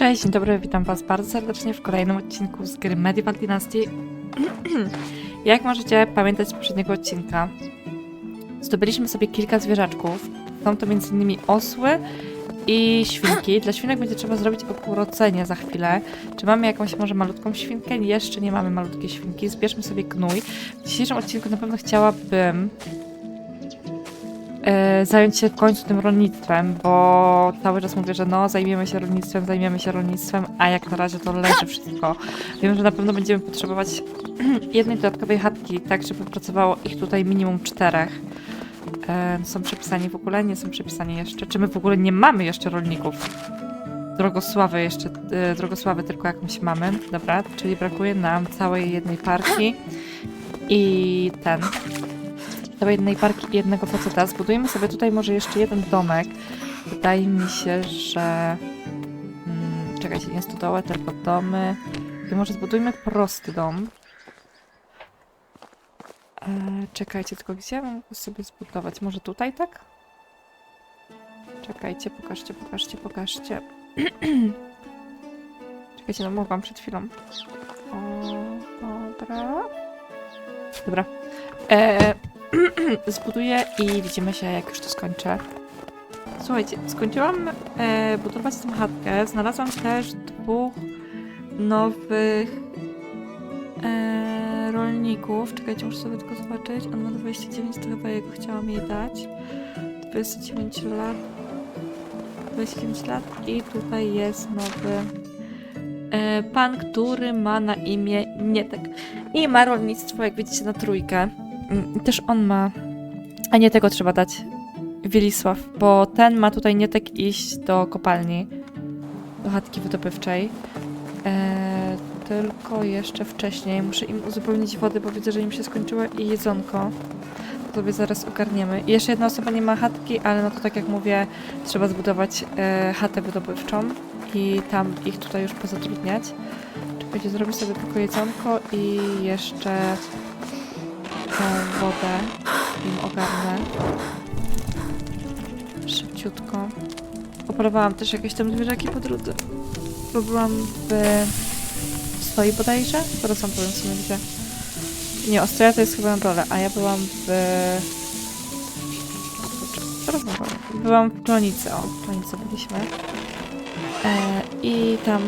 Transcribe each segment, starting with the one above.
Cześć, dzień dobry, witam was bardzo serdecznie w kolejnym odcinku z gry Medieval Dynasty. Jak możecie pamiętać z poprzedniego odcinka, zdobyliśmy sobie kilka zwierzaczków. Są to m.in. osły i świnki. Dla świnek będzie trzeba zrobić okurodzenie za chwilę. Czy mamy jakąś może malutką świnkę? Jeszcze nie mamy malutkiej świnki. Zbierzmy sobie gnój. W dzisiejszym odcinku na pewno chciałabym e, zająć się w końcu tym rolnictwem, bo cały czas mówię, że no, zajmiemy się rolnictwem, zajmiemy się rolnictwem, a jak na razie to leży wszystko. Wiem, że na pewno będziemy potrzebować jednej dodatkowej chatki, tak żeby pracowało ich tutaj minimum czterech. E, są przepisani w ogóle? Nie są przepisani jeszcze. Czy my w ogóle nie mamy jeszcze rolników? Drogosławy jeszcze, e, drogosławy tylko jakąś mamy. Dobra, czyli brakuje nam całej jednej parki i ten całej jednej parki i jednego faceta. Zbudujemy sobie tutaj może jeszcze jeden domek. Wydaje mi się, że... Hmm, czekajcie, nie stodołę, tylko domy. I może zbudujmy prosty dom. E, czekajcie, tylko gdzie mam go sobie zbudować? Może tutaj, tak? Czekajcie, pokażcie, pokażcie, pokażcie. czekajcie, no mogłam przed chwilą. O, dobra. Dobra. E, zbuduję i widzimy się, jak już to skończę. Słuchajcie, skończyłam e, budować tą chatkę. Znalazłam też dwóch nowych e, rolników. Czekajcie, muszę sobie tylko zobaczyć. On ma 29, to chyba jego chciałam jej dać. 29 lat. 29 lat i tutaj jest nowy e, pan, który ma na imię Nietek. I ma rolnictwo, jak widzicie, na trójkę. Mm, Też on ma. A nie tego trzeba dać. Wielisław, bo ten ma tutaj nie tak iść do kopalni, do chatki wydobywczej. Eee, tylko jeszcze wcześniej muszę im uzupełnić wody, bo widzę, że im się skończyło i jedzonko. To sobie zaraz ogarniemy. I jeszcze jedna osoba nie ma chatki, ale no to tak jak mówię, trzeba zbudować e, chatę wydobywczą i tam ich tutaj już pozatrudniać. Czekajcie, zrobię sobie tylko jedzonko i jeszcze tą wodę im ogarnę. Szybciutko. Operowałam też jakieś tam zwierzaki po drodze. Bo byłam w stoi bodajże? Zaraz wam powiem w sumie gdzie. Nie, Ostroja to jest chyba na dole, a ja byłam w... Powiem. Byłam w Klonicy, o, w Klonicy byliśmy. E, I tam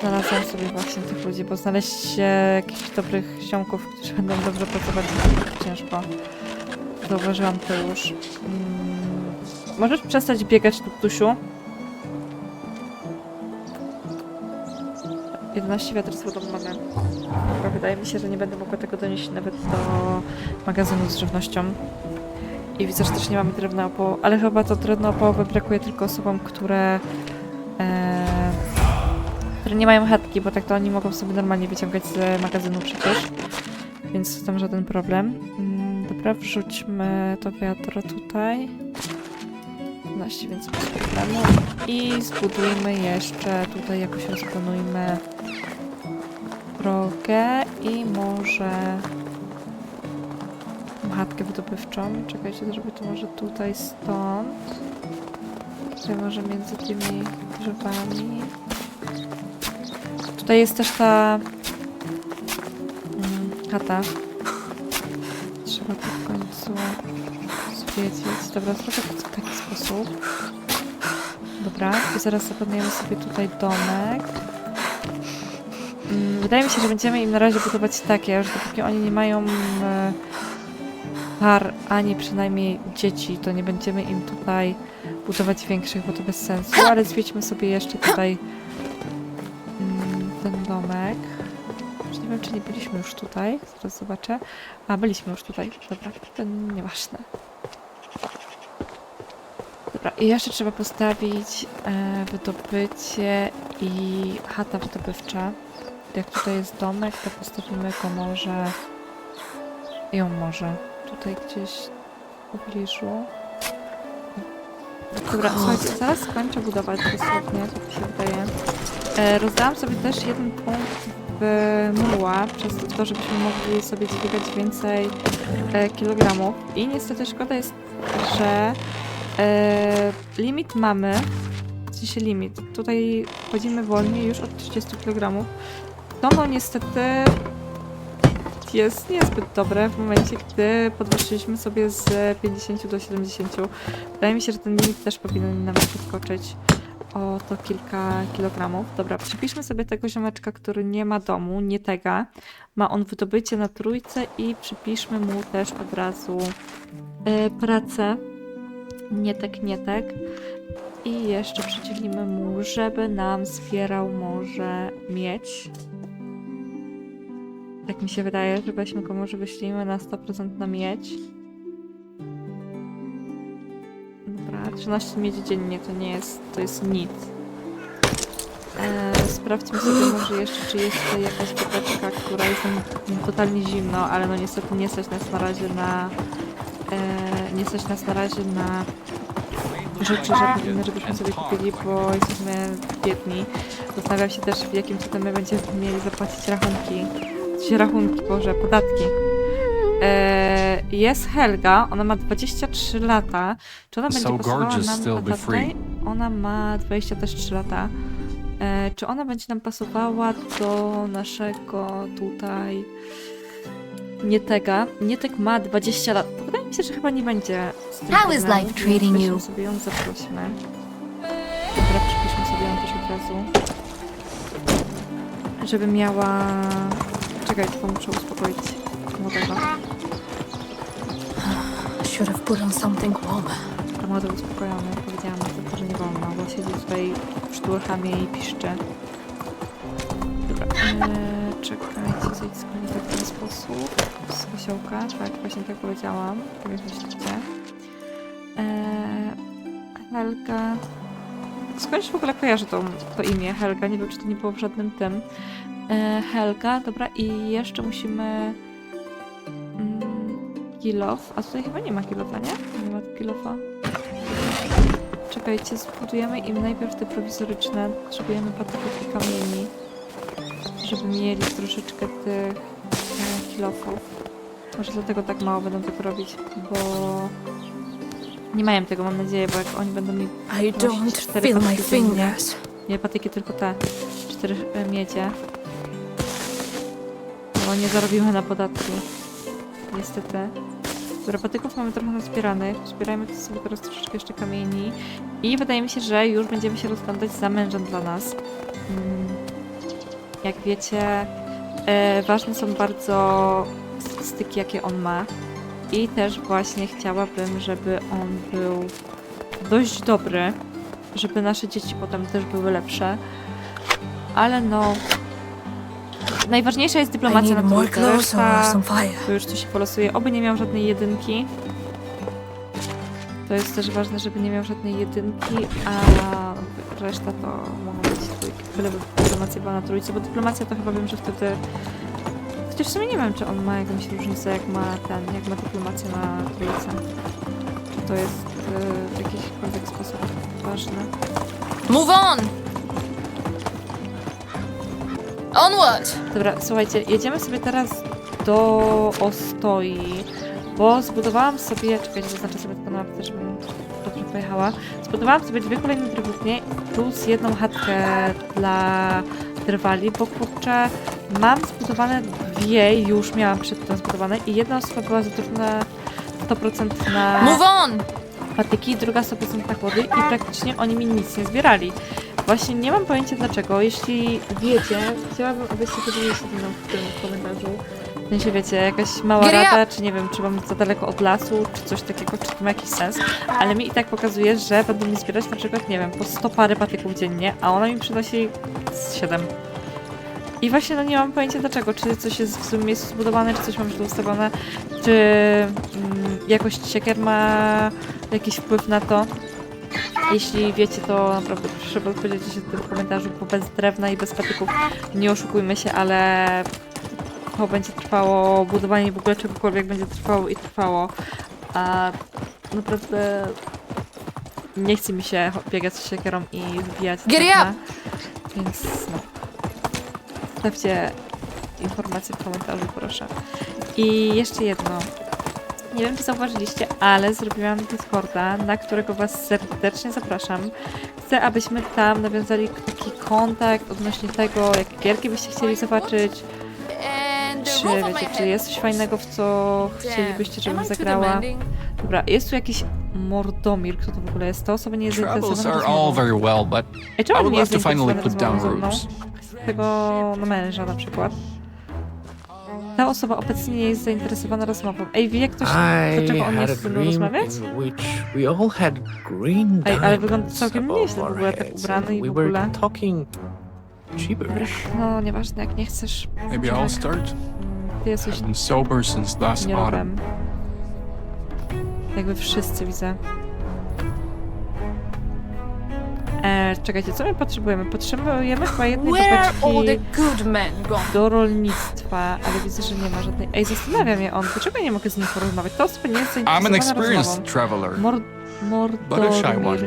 znalazłam sobie właśnie tych ludzi, bo znaleźć jakichś dobrych ziomków, którzy będą dobrze pracować, jest tak ciężko. Zauważyłam to już. Mm, możesz przestać biegać tu, Tusiu? 11 wiatr z wodą mamy. Wydaje mi się, że nie będę mogła tego donieść nawet do magazynu z żywnością. I widzę, że też nie mamy drewna opołowe, ale chyba to drewno opołowe brakuje tylko osobom, które które nie mają chatki, bo tak to oni mogą sobie normalnie wyciągać z magazynu przecież. Więc tam żaden problem. Mm, Dobra, wrzućmy to wiadro tutaj. 12, więc bez problemu. I zbudujmy jeszcze tutaj jakoś rozplanujmy drogę i może chatkę wydobywczą. Czekajcie, zrobię to może tutaj stąd. Tutaj może między tymi drzewami. Tutaj jest też ta mm, chata. Trzeba to w końcu zwiedzić. Dobra, zrobię to w taki sposób. Dobra, i zaraz zaplanujemy sobie tutaj domek. Mm, Wydaje mi się, że będziemy im na razie budować takie, że dopóki oni nie mają e, par, ani przynajmniej dzieci, to nie będziemy im tutaj budować większych, bo to bez sensu. Ale zwiedźmy sobie jeszcze tutaj już tutaj. Zaraz zobaczę. A, byliśmy już tutaj. Dobra, to nieważne. Dobra, i jeszcze trzeba postawić e, wydobycie i chata wydobywcza. Jak tutaj jest domek, to postawimy go może... Ją może. Tutaj gdzieś w pobliżu. Dobra, słuchajcie, zaraz skończę budować dosłownie, tak się wydaje. E, rozdałam sobie też jeden punkt w muła, przez to, żebyśmy mogli sobie dźwigać więcej e, kilogramów. I niestety szkoda jest, że e, limit mamy w sensie limit. Tutaj chodzimy wolniej już od 30 kg. To no niestety jest niezbyt dobre w momencie, gdy podwyższyliśmy sobie z 50 do 70. Wydaje mi się, że ten limit też powinien nawet podskoczyć o to kilka kilogramów. Dobra, przypiszmy sobie tego ziomeczka, który nie ma domu, nie tega. Ma on wydobycie na trójce i przypiszmy mu też od razu e, pracę. Nie tek, nie tek. I jeszcze przydzielimy mu, żeby nam zbierał może mieć. Tak mi się wydaje, że weźmy go może wyślijmy na 100% na miedź. 13 miedzi dziennie to nie jest, to jest nic. E, sprawdźmy sobie może jeszcze, czy jest tutaj jakaś kropeczka, która jest nam totalnie zimno, ale no niestety nie stać nas na razie na... E, nie stać nas na razie na rzeczy inne, żebyśmy sobie kupili, bo jesteśmy biedni. Zastanawiam się też, w jakim cudem my będziemy mieli zapłacić rachunki. Czy rachunki, Boże, podatki. E, jest Helga, ona ma 23 lata. Czy ona będzie So pasowała nam still a be ta free. tutaj? Ona ma 23 lata. E, czy ona będzie nam pasowała do naszego tutaj Nietega? Nietek ma 20 lat. Wydaje mi się, że chyba nie będzie How is life treating you? sobie ją zaprośmy. Dobra, przypiszmy sobie ją też od razu. Żeby miała... Czekaj, tylko muszę uspokoić młodego. Should have put on something warm. Młody uspokojony, powiedziałam mu, że nie wolno, bo siedzi tutaj szturchamie i piszczy. Dobra, eee, czekajcie, zejdź z konika w ten sposób. Z osiołka, tak, właśnie tak powiedziałam. Tak jak myślicie. Eee, Helga... Skądś w ogóle kojarzę to, to imię Helga, nie wiem czy to nie było w żadnym tym. Eee, Helga, dobra i jeszcze musimy... Kilof, a tutaj chyba nie ma kilofa, nie? Nie ma kilofa. Czekajcie, zbudujemy im najpierw te prowizoryczne. Potrzebujemy patyków i kamieni, żeby mieli troszeczkę tych e, kilofów. Może dlatego tak mało będą tego robić, bo nie mają tego, mam nadzieję, bo jak oni będą mi I don't cztery feel my fingers. Nie patyki, tylko te cztery e, miedzie. Bo nie zarobimy na podatki. Niestety. Dobra, patyków mamy trochę nazbieranych. Zbierajmy sobie teraz troszeczkę jeszcze kamieni. I wydaje mi się, że już będziemy się rozglądać za mężem dla nas. Mm, Jak wiecie, e, ważne są bardzo statystyki, jakie on ma. I też właśnie chciałabym, żeby on był dość dobry, żeby nasze dzieci potem też były lepsze. Ale no. Najważniejsza jest dyplomacja na trójkę. Reszta to już tu się polosuje. Oby nie miał żadnej jedynki. To jest też ważne, żeby nie miał żadnej jedynki, a reszta to mogą być trójki. Byleby dyplomacja była na trójce, bo dyplomacja to chyba wiem, że wtedy... Chociaż w sumie nie wiem, czy on ma jakąś różnicę, jak ma ten, jak ma dyplomację na trójce. Czy to jest y, w jakikolwiek sposób ważne. Move on! Onward! Dobra, słuchajcie, jedziemy sobie teraz do Ostoi, bo zbudowałam sobie, czekajcie, zaznaczę sobie tylko na mapce, żebym dobrze pojechała. Zbudowałam sobie dwie kolejne drewutnie plus jedną chatkę dla drwali, bo kurczę, mam zbudowane dwie, już miałam przedtem zbudowane i jedna osoba była zatrudniona 100% na Move on! patyki, druga 100% na kłody i praktycznie oni mi nic nie zbierali. Właśnie nie mam pojęcia dlaczego. Jeśli wiecie, chciałabym, abyście podzielili się ze mną w tym komentarzu. W sensie wiecie, jakaś mała Gry rada, czy nie wiem, czy mam za daleko od lasu, czy coś takiego, czy to ma jakiś sens. Ale mi i tak pokazuje, że będą mi zbierać na przykład, nie wiem, po 100 pary patyków dziennie, a ona mi przynosi z 7. I właśnie no nie mam pojęcia dlaczego, czy coś jest w złym miejscu zbudowane, czy coś mam źle ustawione, czy mm, jakość siekier ma jakiś wpływ na to. Jeśli wiecie, to naprawdę proszę odpowiedzieć się w tym komentarzu, bo bez drewna i bez patyków nie oszukujmy się, ale to będzie trwało, budowanie w ogóle czegokolwiek będzie trwało i trwało. A naprawdę nie chce mi się biegać z siekierą i wbijać Giddy drewna, więc no. Stawcie informacje w komentarzu, proszę. I jeszcze jedno. Nie wiem, czy zauważyliście, ale zrobiłam Discorda, na którego Was serdecznie zapraszam. chcę, abyśmy tam nawiązali taki kontakt odnośnie tego, jakie gierki byście chcieli zobaczyć, czy wiecie, czy jest coś fajnego, w co chcielibyście, żebym zagrała. Dobra, jest tu jakiś Mordomir, kto to w ogóle jest? To osoba nie jest zainteresowana rozmową. well, Ej, I czemu nie jest rozmową ze mną? roots. Tego no, męża na przykład. Ta osoba obecnie nie jest zainteresowana rozmową. Ej, wie ktoś, I dlaczego on mną dream rozmawiać? in which we all had green Ej, ale wygląda całkiem nieźle w ogóle, tak ubrany i w we ogóle. were talking gibberish. No, nieważne, jak nie chcesz. maybe I'll start. Ty jesteś I've been sober since last autumn. Jakby wszyscy widzę. E, czekajcie, co my potrzebujemy? Potrzebujemy chyba jednej Where are all the babeczki good men gone? do rolnictwa, ale widzę, że nie ma żadnej. Ej, zastanawia mnie on, dlaczego nie mogę z nim porozmawiać? To osoba nie jest I'm an zainteresowana experienced rozmową. traveler. Mor... But a shy one.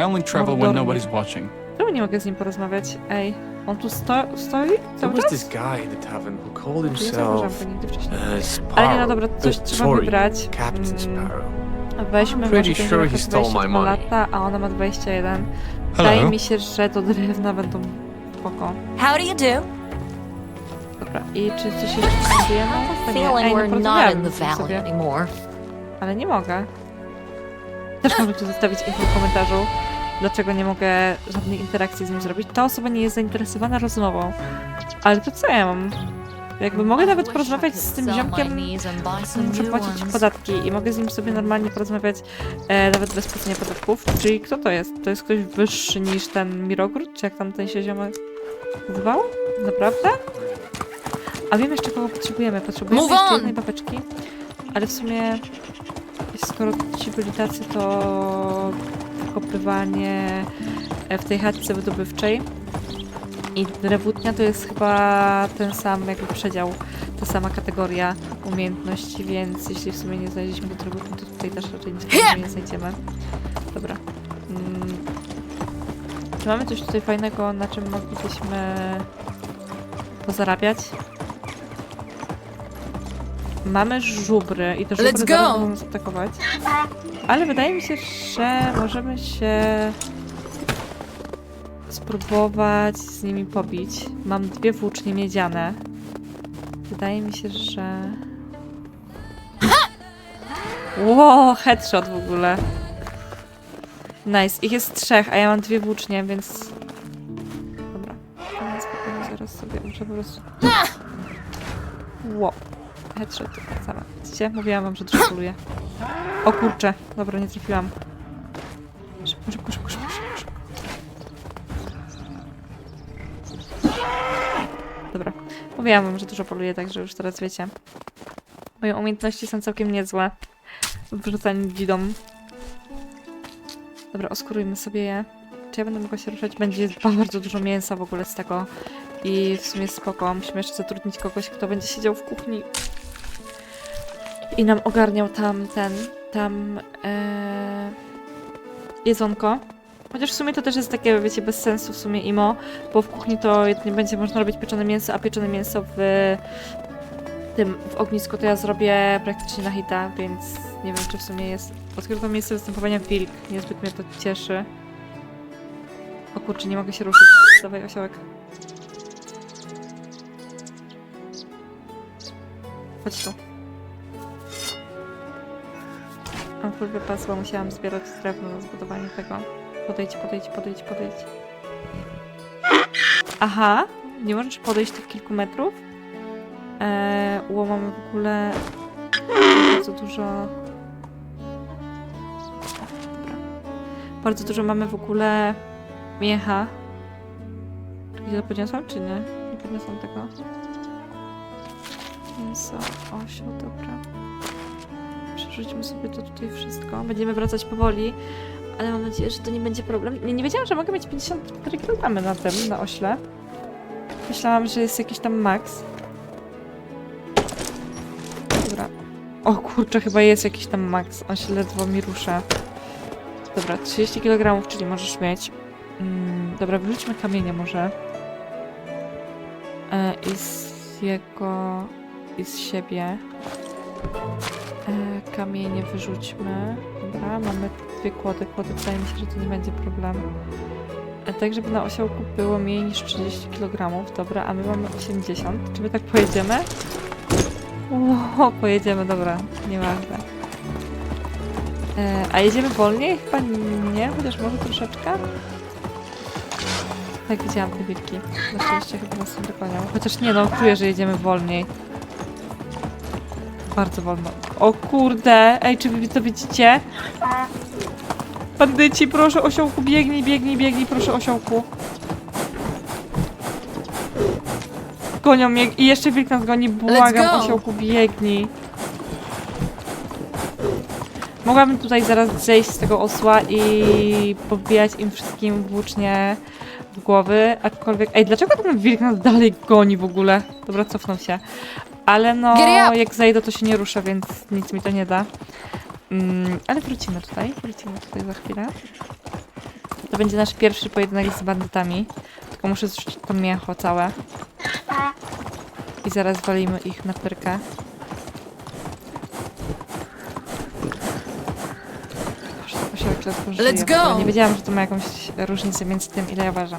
I only travel when Mordormir. nobody's watching. Czemu nie mogę z nim porozmawiać? Ej, on tu sto stoi There cały was czas? this guy at the tavern who called Nie zauważyłam himself go nigdy wcześniej. uh, Sparrow. Ale nie, no dobra, coś Uh, trzeba sorry, wybrać. Captain Mm, Sparrow. Weźmy Pretty może sure sure he stole my 22 money. lata, a ona ma 21. Wydaje Hello. mi się, że to drewna będą spoko. How do you do? Dobra, i czy coś jeszcze spróbujemy? To nie. Feeling Ej, no we're not in porozmawiamy the z valley sobie. anymore. Ale nie mogę. Też możecie zostawić info w komentarzu, dlaczego nie mogę żadnej interakcji z nim zrobić. Ta osoba nie jest zainteresowana rozmową. Ale to co ja mam? Jakby mogę nawet porozmawiać z tym ziomkiem, muszę płacić podatki i mogę z nim sobie normalnie porozmawiać e, nawet bez płacenia podatków. Czyli kto to jest? To jest ktoś wyższy niż ten Mirogród? Czy jak tam ten się ziomek nazywał? Naprawdę? A wiem jeszcze kogo potrzebujemy. Potrzebujemy Move jeszcze on! jednej babeczki. Ale w sumie skoro ci byli tacy, to wykopywanie e, w tej chatce wydobywczej i drewutnia to jest chyba ten sam jakby przedział, ta sama kategoria umiejętności, więc jeśli w sumie nie znaleźliśmy do drewutni, to tutaj też raczej nic fajnego nie znajdziemy. Dobra. Mm. Czy mamy coś tutaj fajnego, na czym moglibyśmy pozarabiać? Mamy żubry i te żubry Let's zaraz go! mogą nas atakować. Ale wydaje mi się, że możemy się spróbować z nimi pobić. Mam dwie włócznie miedziane. Wydaje mi się, że... Wow, headshot w ogóle. Nice. Ich jest trzech, a ja mam dwie włócznie, więc... Dobra. Zaraz sobie muszę po prostu... Wow. Headshot. Sama. Widzicie? Mówiłam wam, że dużo poluję. O kurczę. Dobra, nie trafiłam. Szybko, szybko, szybko. Mówiłam wam, że dużo poluję, także już teraz wiecie. Moje umiejętności są całkiem niezłe. W wrzucaniu dzidom. Dobra, oskurujmy sobie je. Czy ja będę mogła się ruszać? Będzie bardzo dużo mięsa w ogóle z tego. I w sumie spoko. Musimy jeszcze zatrudnić kogoś, kto będzie siedział w kuchni. I nam ogarniał tam ten, tam e, jedzonko. Chociaż w sumie to też jest takie, wiecie, bez sensu w sumie imo, bo w kuchni to jedynie będzie można robić pieczone mięso, a pieczone mięso w tym, w ognisku to ja zrobię praktycznie na hita, więc nie wiem, czy w sumie jest... Odkryto miejsce występowania wilk, niezbyt mnie to cieszy. O kurczę, nie mogę się ruszyć. Dawaj, osiołek. Chodź tu. Full wypas, bo musiałam zbierać drewno na zbudowanie tego. Podejdź, podejdź, podejdź, podejdź. Aha, nie możesz podejść tych kilku metrów? Eee, ło, mamy w ogóle bardzo dużo... Dobra. Bardzo dużo mamy w ogóle miecha. Gdzie to podniosłam, czy nie? Nie podniosłam tego. Mięso, osioł, dobra. Przerzućmy sobie to tutaj wszystko. Będziemy wracać powoli, ale mam nadzieję, że to nie będzie problem. Nie, nie wiedziałam, że mogę mieć 54 kg na tym, na ośle. Myślałam, że jest jakiś tam max. Dobra. O kurczę, chyba jest jakiś tam max. On się ledwo mi rusza. Dobra, 30 kg, czyli możesz mieć. Mm, dobra, wyrzućmy kamienie może. E, I z jego... i z siebie. E, kamienie wyrzućmy. Dobra, mamy dwie kłody. Kłody wydaje mi się, że to nie będzie problemu. E, Tak, żeby na osiołku było mniej niż 30 kg. Dobra, a my mamy 80. Czy my tak pojedziemy? O, pojedziemy, dobra, nieważne. E, a jedziemy wolniej? Chyba nie, chociaż może troszeczkę. Tak, widziałam te wilki. Na szczęście chyba nas nie dogonią. Chociaż nie, no, czuję, że jedziemy wolniej. Bardzo wolno. O kurde! Ej, czy wy to widzicie? Bandyci, proszę osiołku, biegnij, biegnij, biegnij, proszę osiołku. Gonią mnie i jeszcze wilk nas goni, błagam, go. osiołku, biegnij. Mogłabym tutaj zaraz zejść z tego osła i pobijać im wszystkim włócznie w głowy, aczkolwiek... Ej, dlaczego ten wilk nas dalej goni w ogóle? Dobra, cofnął się. Ale no, Get up! jak zejdę, to się nie ruszę, więc nic mi to nie da. Mm, ale wrócimy tutaj, wrócimy tutaj za chwilę. To będzie nasz pierwszy pojedynek z bandytami. Tylko muszę zrzucić to mięcho całe. I zaraz walimy ich na pyrkę. Się. Let's go! Nie wiedziałam, że to ma jakąś różnicę między tym, ile ja ważę.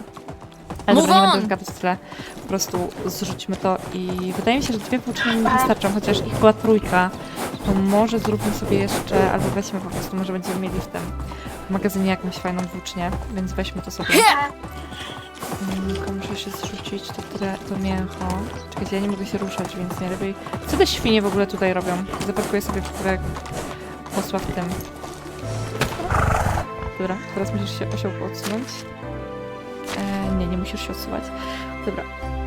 Ale Move on! będę zgadać tyle. Po prostu zrzućmy to i wydaje mi się, że dwie włócznie mi wystarczą, chociaż ich była trójka. To może zróbmy sobie jeszcze, albo weźmy po prostu, może będziemy mieli w tym w magazynie jakąś fajną włócznię, więc weźmy to sobie. Mm, Tylko muszę się zrzucić to, to mięcho. Czekajcie, ja nie mogę się ruszać, więc nie lepiej. Co te świnie w ogóle tutaj robią? Zaparkuję sobie w którego posła w tym. Dobra, teraz musisz się osiołku odsunąć. Nie, musisz się odsuwać. Dobra.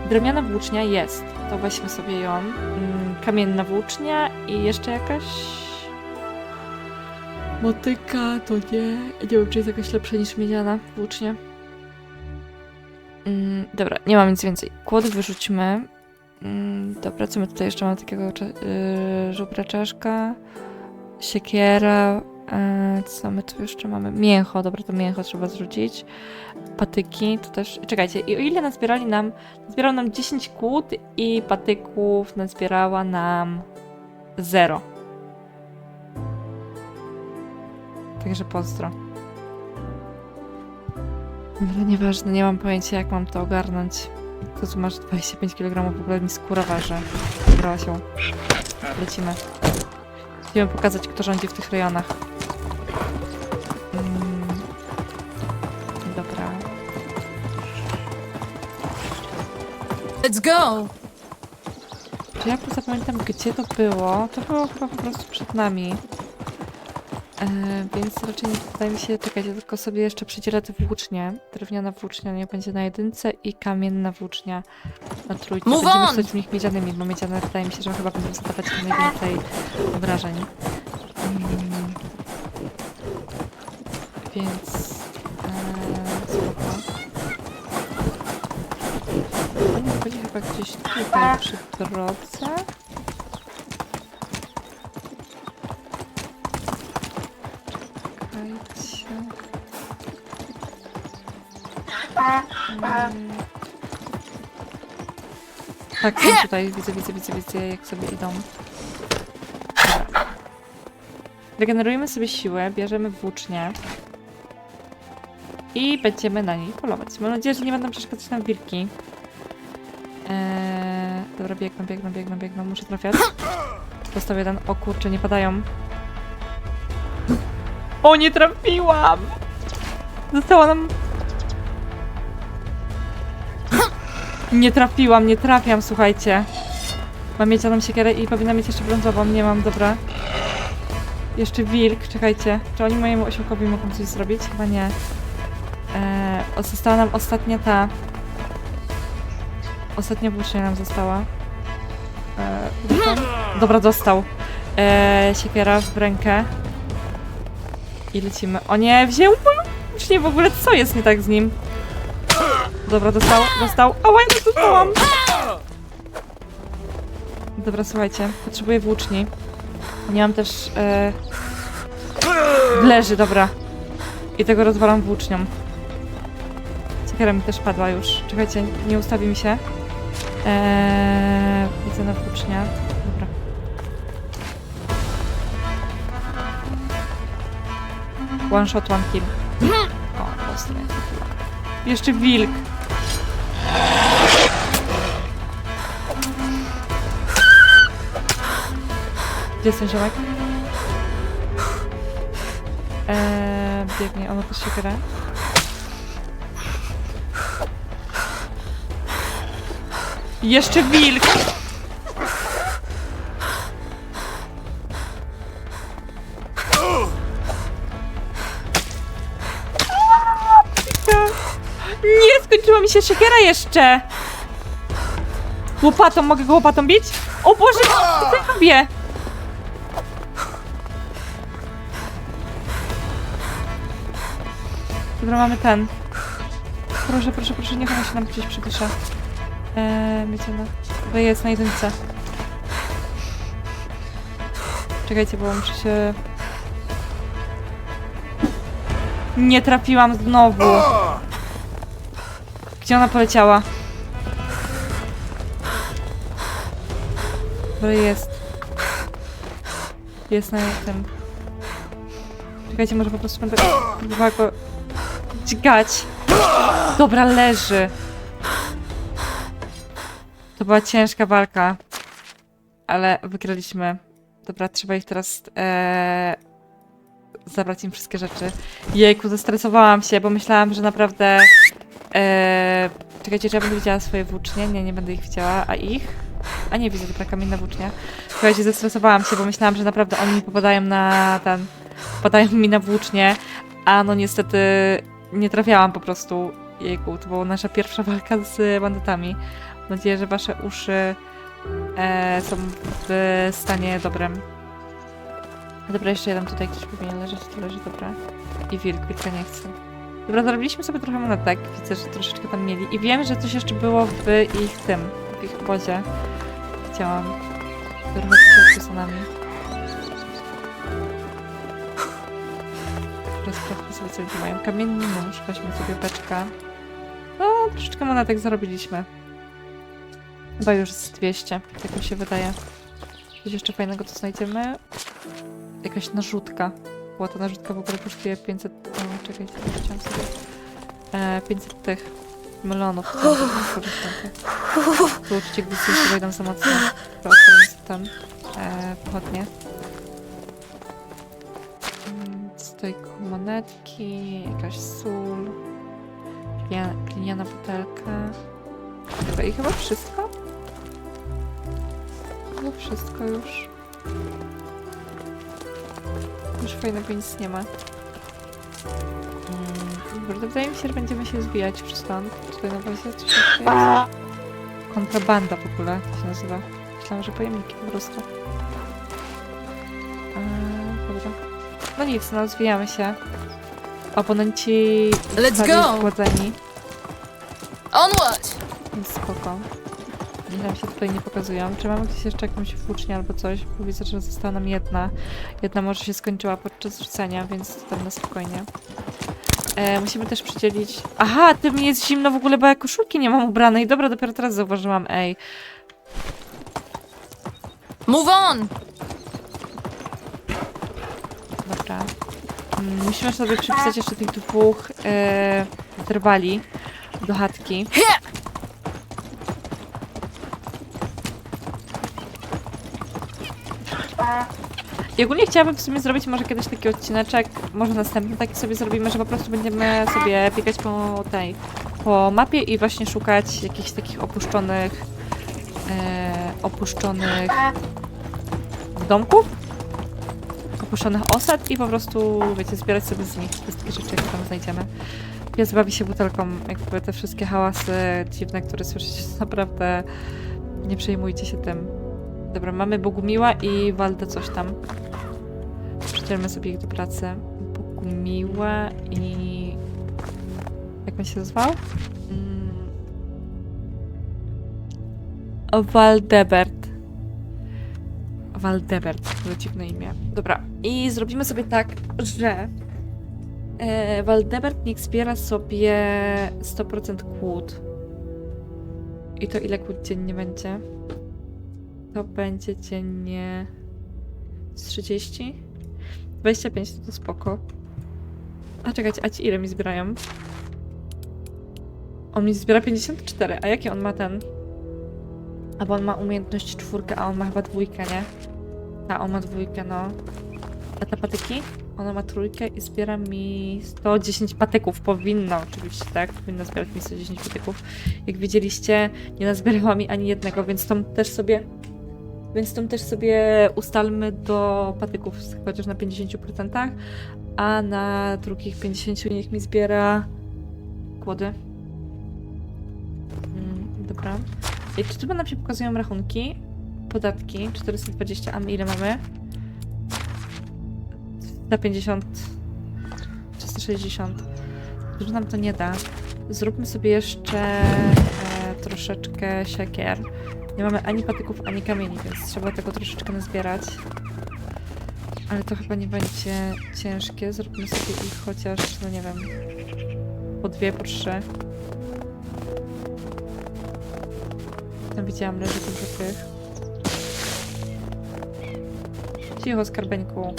Drewniana włócznia jest. To weźmy sobie ją. Mm, kamienna włócznia i jeszcze jakaś... Motyka to nie. Nie wiem, czy jest jakaś lepsza niż miedziana włócznia. Mm, dobra, nie mam nic więcej. Kłody wyrzućmy. Mm, dobra, co my tutaj jeszcze mamy takiego? Yy, żubra czaszka, siekiera. Yy, co my tu jeszcze mamy? Mięcho, dobra, to mięcho trzeba zrzucić. Patyki, to też... Czekajcie, i o ile nazbierali nam... Nazbierał nam 10 kłód i patyków nazbierała nam 0. Także pozdro. Dobra, nieważne, nie mam pojęcia jak mam to ogarnąć. To tu masz 25 kg, w ogóle mi skóra waży. Brała się. Lecimy. Chcemy pokazać, kto rządzi w tych rejonach. Mm. Dobra. Let's go! Czy ja zapamiętam, gdzie to było? To było chyba po prostu przed nami. E, więc raczej nie wydaje mi się, czekajcie, tylko sobie jeszcze przydzielę te włócznie. Drewniana włócznia niech będzie na jedynce i kamienna włócznia na trójce. Move Będziemy on! rzucać w nich miedzianymi, bo miedziane wydaje mi się, że chyba będą zadawać najwięcej obrażeń. Mm. Więc... E, spoko. Oni byli chyba gdzieś tutaj przy drodze. Czekajcie. Mm. Tak, są tutaj, widzę, widzę, widzę, widzę, jak sobie idą. Regenerujemy sobie siłę, bierzemy włócznię. I będziemy na niej polować. Mam nadzieję, że nie będą przeszkadzać nam wilki. Eee, dobra, biegną, biegną, biegną, biegną. Muszę trafiać. Dostał jeden. O kurczę, nie padają. O, nie trafiłam! Została nam... Nie trafiłam, nie trafiam, słuchajcie. Mam miedzianą siekierę i powinna mieć jeszcze brązową. Nie mam, dobra. Jeszcze wilk, czekajcie. Czy oni mojemu osiołkowi mogą coś zrobić? Chyba nie. Została nam ostatnia ta... Ostatnia włócznia nam została. Dostał? Dobra, dostał. Eee, siekiera w rękę. I lecimy. O nie, wziął moją włócznię w ogóle. Co jest nie tak z nim? Dobra, dostał, dostał. Ała, ja dostałam. Dobra, słuchajcie. Potrzebuję włóczni. Nie mam też... E... Leży, dobra. I tego rozwalam włócznią. Siekiera mi też padła już. Czekajcie, nie ustawi mi się. Eee, widzę na włócznia. Dobra. One shot, one kill. O, ostry. Jeszcze wilk. Gdzie jest ten ziomek? Eee, biegnie, ono też się gra. Jeszcze wilk! Nie, skończyła mi się siekiera jeszcze! Łopatą, mogę go łopatą bić? O Boże, co ja robię? Dobra, mamy ten. Proszę, proszę, proszę, niech ona się nam gdzieś przypisze. Eee, wiecie, no. Chyba jest na jedynce. Czekajcie, bo muszę się... Nie trafiłam znowu. Gdzie ona poleciała? Dobra, jest. Jest na tym. Czekajcie, może po prostu będę dźgać. Dobra, leży. To była ciężka walka. Ale wygraliśmy. Dobra, trzeba ich teraz e, zabrać im wszystkie rzeczy. Jejku, zestresowałam się, bo myślałam, że naprawdę... E, czekajcie, czy ja będę widziała swoje włócznie? Nie, nie będę ich widziała. A ich? A nie, widzę, dobra, kamienna włócznia. Słuchajcie, zestresowałam się, bo myślałam, że naprawdę oni mi popadają na ten... Popadają mi na włócznie, a no niestety nie trafiałam po prostu. Jejku, to była nasza pierwsza walka z bandytami. Mam nadzieję, że wasze uszy e, są w stanie dobrym. Dobra, jeszcze jeden tutaj ktoś powinien leżeć, to leży, dobra. I wilk, wilka nie chcę. Dobra, zarobiliśmy sobie trochę monetek, widzę, że troszeczkę tam mieli. I wiem, że coś jeszcze było w ich tym, w ich obozie. Widziałam. Trochę z przesanami. Teraz sprawdźmy sobie, co mają. Kamienny nóż, weźmy sobie beczka. No, troszeczkę monetek zarobiliśmy. Chyba już z 200, tak mi się wydaje. Coś jeszcze fajnego co znajdziemy? Jakaś narzutka. Była ta narzutka w ogóle kosztuje 500... O, czekajcie, chciałam sobie... E, 500 tych melonów. Tu oczywiście, gdy sobie wejdą za mocno, to sobie tam e, pochodnie. Mm, Tutaj monetki, jakaś sól, gliniana- butelka. I chyba wszystko? Wszystko już. Już fajnego nic nie ma. Mm, Dobra, wydaje mi się, że będziemy się zbijać przez stąd. Tutaj na bazie coś jeszcze jest. Kontrabanda w ogóle się nazywa. Myślałam, że pojemniki po prostu. Eee, dobra. No nic, no zwijamy się. Oponenci Let's go! zgładzeni. Onward! Spoko. Nam się tutaj nie pokazują. Czy mamy gdzieś jeszcze jakąś włócznię albo coś? Bo widzę, że została nam jedna. Jedna może się skończyła podczas rzucenia, więc tam na spokojnie. E, musimy też przydzielić... Aha, tym mi jest zimno w ogóle, bo ja koszulki nie mam ubranej. Dobra, dopiero teraz zauważyłam, ej. Move on! Dobra. Mm, Musimy sobie przypisać jeszcze tych dwóch e, drwali do chatki. I ogólnie chciałabym w sumie zrobić może kiedyś taki odcineczek, może następny taki sobie zrobimy, że po prostu będziemy sobie biegać po tej, po mapie i właśnie szukać jakichś takich opuszczonych, e, opuszczonych domków, opuszczonych osad i po prostu, wiecie, zbierać sobie z nich wszystkie rzeczy, jakie tam znajdziemy. Pies bawi się butelką, jakby te wszystkie hałasy dziwne, które słyszycie, naprawdę nie przejmujcie się tym. Dobra, mamy Bogumiła i Waldę coś tam. Przydzielmy sobie do pracy. Bogumiła i... Jak on się nazywał? Mm. Waldebert. Waldebert, to dziwne imię. Dobra, i zrobimy sobie tak, że e, Waldebert niech zbiera sobie 100% kłód. I to ile kłód dziennie będzie? To będzie dziennie z 30? 25 to spoko. A czekajcie, a ci ile mi zbierają? On mi zbiera 54, a jaki on ma ten? A bo on ma umiejętność czwórkę, a on ma chyba dwójkę, nie? A on ma dwójkę, no. A te patyki? Ona ma trójkę i zbiera mi 110 patyków. Powinno oczywiście, tak? Powinno zbierać mi 110 patyków. Jak widzieliście, nie nazbierała mi ani jednego, więc tą też sobie więc tą też sobie ustalmy do patyków, chociaż na 50%, a na drugich 50 niech mi zbiera kłody. Mm, dobra. I czy tu nam się pokazują rachunki? Podatki 420, a my ile mamy? Na 50 360. Dużo nam to nie da. Zróbmy sobie jeszcze e, troszeczkę siekier. Nie mamy ani patyków, ani kamieni, więc trzeba tego troszeczkę nazbierać. Ale to chyba nie będzie ciężkie. Zróbmy sobie ich chociaż, no nie wiem, po dwie, po trzy. Tam widziałam, leży dużo tych. Cicho, skarbeńku.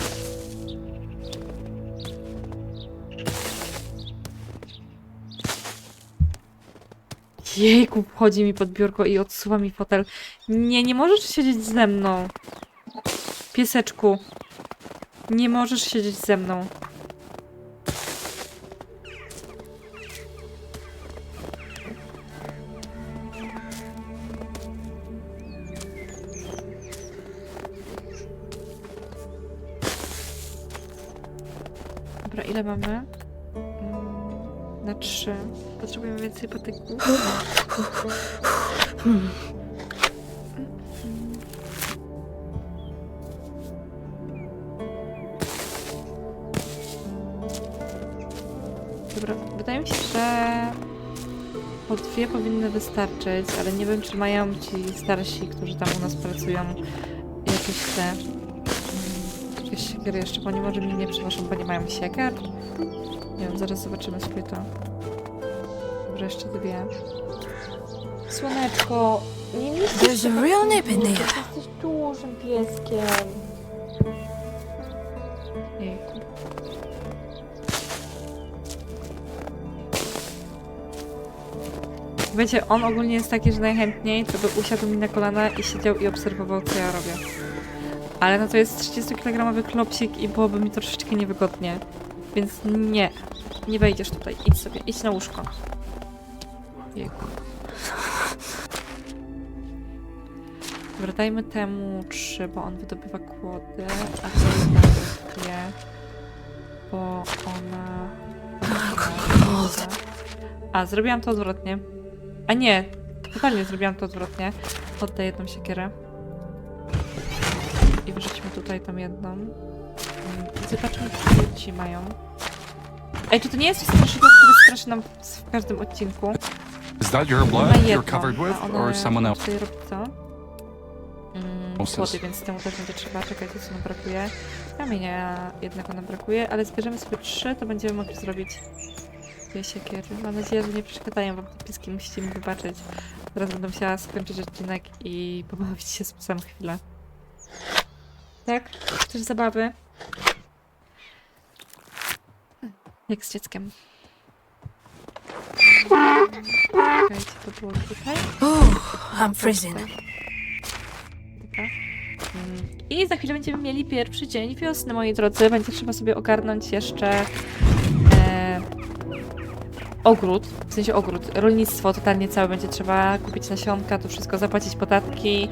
Jejku, wchodzi mi pod biurko i odsuwa mi fotel. Nie, nie możesz siedzieć ze mną. Pieseczku. Nie możesz siedzieć ze mną. Dobra, ile mamy? Więcej patyków. Dobra, wydaje mi się, że po dwie powinny wystarczyć, ale nie wiem, czy mają ci starsi, którzy tam u nas pracują, jakieś te... Jakieś siekiery jeszcze, bo nie może mi nie przynoszą, bo nie mają siekier. Nie wiem, zaraz zobaczymy sobie to. Dobra, jeszcze dwie. Słoneczko, nie There's a real nip in there. Jesteś dużym pieskiem. Jejku. Wiecie, on ogólnie jest taki, że najchętniej to by usiadł mi na kolana i siedział i obserwował, co ja robię. Ale no to jest 30-kilogramowy klopsik i byłoby mi troszeczkę niewygodnie. Więc nie. Nie wejdziesz tutaj. Idź sobie. Idź na łóżko. Jejku. Dobra, dajmy temu trzy, bo on wydobywa kłody, a tej dwie, bo ona... A, zrobiłam to odwrotnie. A nie, totalnie zrobiłam to odwrotnie. Oddaj jedną siekierę. I wyrzucimy tutaj tą jedną. Mm, I zobaczmy, co ci mają. Ej, czy to nie jest straszydło, które straszy nam w każdym odcinku? Is that your Ma blood you're jedną, covered with, a ona or someone else? Tutaj robi co? Mm, Moses. Kłody, więc temu też będzie trzeba czekać, co nam brakuje. Kamienia jednego nam brakuje, ale zbierzemy sobie trzy, to będziemy mogli zrobić dwie siekiery. Mam nadzieję, że nie przeszkadzają wam te piski, musicie mi wybaczyć. Teraz będę musiała skończyć odcinek i pobawić się z psem chwilę. Tak? Chcesz zabawy? Jak z dzieckiem. Czekajcie, to było tutaj. I'm freezing. Mm, I za chwilę będziemy mieli pierwszy dzień wiosny, moi drodzy. Będzie trzeba sobie ogarnąć jeszcze e, ogród, w sensie ogród, rolnictwo totalnie całe będzie trzeba kupić nasionka, to wszystko zapłacić podatki,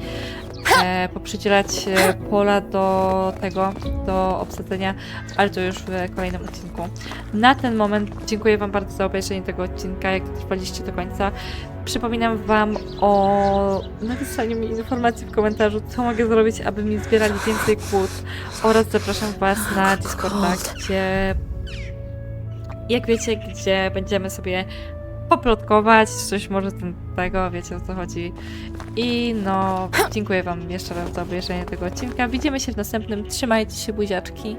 e, poprzydzielać e, pola do tego, do obsadzenia, ale to już w kolejnym odcinku. Na ten moment dziękuję Wam bardzo za obejrzenie tego odcinka, jak dotrwaliście do końca. Przypominam Wam o napisaniu mi informacji w komentarzu, co mogę zrobić, aby mi zbierali więcej kłód oraz zapraszam Was na Discorda, gdzie jak wiecie, gdzie będziemy sobie poplotkować, coś może ten, tego, wiecie o co chodzi. I no, dziękuję Wam jeszcze raz za obejrzenie tego odcinka. Widzimy się w następnym. Trzymajcie się, buziaczki.